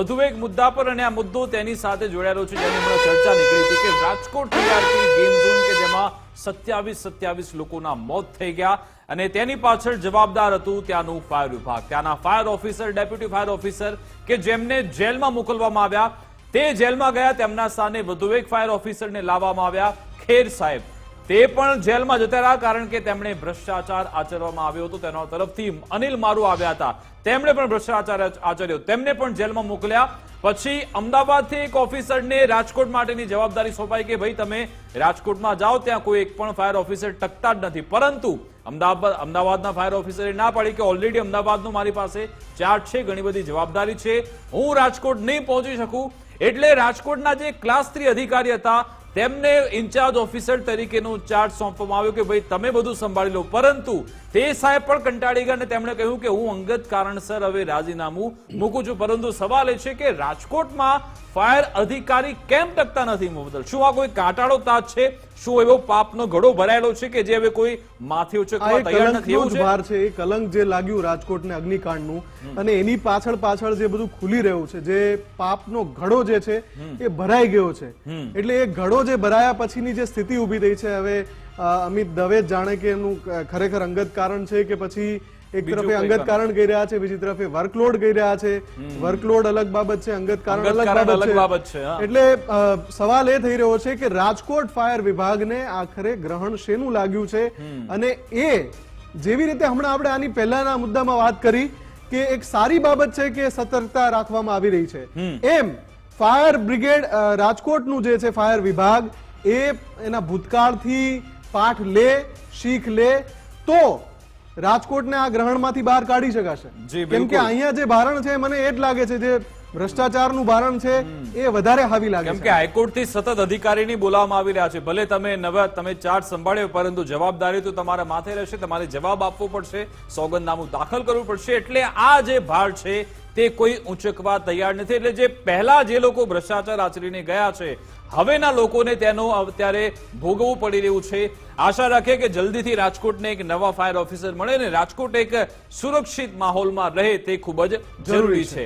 વધુ એક મુદ્દા પર અને આ મુદ્દો તેની સાથે જોડાયેલો છે, જેની હમણાં ચર્ચા નીકળી હતી કે રાજકોટ ટીઆરપી ગેમ ઝોન કે જેમાં સત્યાવીસ સત્યાવીસ લોકોના મોત થઈ ગયા અને તેની પાછળ જવાબદાર હતું ત્યાંનું ફાયર વિભાગ. ત્યાંના fire officer, deputy fire officer કે જેમને જેલમાં મોકલવામાં આવ્યા, તે જેલમાં ગયા, તેમના સ્થાને વધુ એક ફાયર ઓફિસરને લાવવામાં આવ્યા ખેર સાહેબ. તે પણ જેલમાં જતા રહ્યા કારણ કે તેમણે ભ્રષ્ટાચાર આચરવામાં આવ્યો હતો. તેના તરફથી અનિલ મારુ આવ્યા હતા. તેમણે પણ ભ્રષ્ટાચાર આચર્યો. તેમને પણ જેલમાં મોકલ્યા. પછી અમદાવાદથી એક ઓફિસરને રાજકોટ માટેની જવાબદારી સોંપાઈ કે ભાઈ તમે રાજકોટમાં જાઓ, ત્યાં કોઈ એક પણ ફાયર ઓફિસર ટકતા જ નથી. પરંતુ અમદાવાદ, અમદાવાદના ફાયર ઓફિસરે ના પાડી કે ઓલરેડી અમદાવાદનું મારી પાસે ચાર્જ છે, ઘણી બધી જવાબદારી છે. હું રાજકોટ નહીં પહોંચી શકું. એટલે રાજકોટના જે ક્લાસ થ્રી અધિકારી હતા તેમને ઇન્ચાર્જ ઓફિસર તરીકેનો ચાર્જ સોંપવામાં આવ્યો કે ભાઈ તમે બધું સંભાળી લો. પરંતુ તે સાહેબ પણ કંટાળી ગયા અને તેમણે કહ્યું કે હું અંગત કારણસર હવે રાજીનામું મૂકું છું. પરંતુ સવાલ એ છે કે રાજકોટમાં ફાયર અધિકારી કેમ ટકતા નથી મોબદલ શું આ કોઈ કાંટાળો તાજ છે? શું એવો પાપનો ઘડો ભરાયેલો છે કે જે હવે કોઈ માથે ઉચકવા તૈયાર નથી? એવું છે? ભાર છે એ કલંક જે લાગ્યું રાજકોટને અગ્નિકાંડનું. અને એની પાછળ પાછળ જે બધું ખુલી રહ્યું છે જે પાપનો ઘડો જે છે એ ભરાઈ ગયો છે. એટલે એ ઘડો જે ભરાયા પછીની જે સ્થિતિ ઊભી થઈ છે હવે અમિત દવે જાણે કે એનું ખરેખર અંગત કારણ છે કે પછી એક તરફે અંગત કારણ. કહી રહ્યા છે બીજી તરફે વર્કલોડ કહી રહ્યા છે. વર્કલોડ અલગ બાબત છે અંગત કારણ અલગ બાબત છે. એટલે સવાલ એ થઈ રહ્યો છે કે રાજકોટ ફાયર વિભાગને આખરે ગ્રહણ શેનું લાગ્યું છે? અને એ જેવી રીતે હમણાં આપણે આની પહેલાના મુદ્દામાં વાત કરી કે એક સારી બાબત છે કે સતર્કતા રાખવામાં આવી રહી છે. એમ ફાયર બ્રિગેડ રાજકોટનું જે છે ફાયર વિભાગ એ એના ભૂતકાળથી પાઠ લે શીખ લે તો રાજકોટને આ ગ્રહણમાંથી બહાર કાઢી શકાશે. કેમ કે અહીંયા જે ભારણ છે મને એ જ લાગે છે જે ભ્રષ્ટાચારનું ભારણ છે એ વધારે હાવી લાગે કેમ કે હાઈકોર્ટથી સતત અધિકારીની બોલાવવામાં આવી રહ્યા છે. ભલે તમે નવા તમે ચાર્જ સંભાળ્યો પરંતુ જવાબદારી તો તમારા માથે રહેશે તમારે જવાબ આપવો પડશે સોગંદનામું દાખલ કરવું પડશે. એટલે આ જે ભાર છે તે કોઈ ઊંચકવા તૈયાર નથી. એટલે જે પહેલા જે લોકો ભ્રષ્ટાચાર આચરીને ગયા છે હવેના લોકોને તેનો અત્યારે ભોગવવું પડી રહ્યું છે. આશા રાખે કે જલ્દીથી રાજકોટને એક નવા ફાયર ઓફિસર મળે ને રાજકોટ એક સુરક્ષિત માહોલમાં રહે તે ખૂબ જ જરૂરી છે.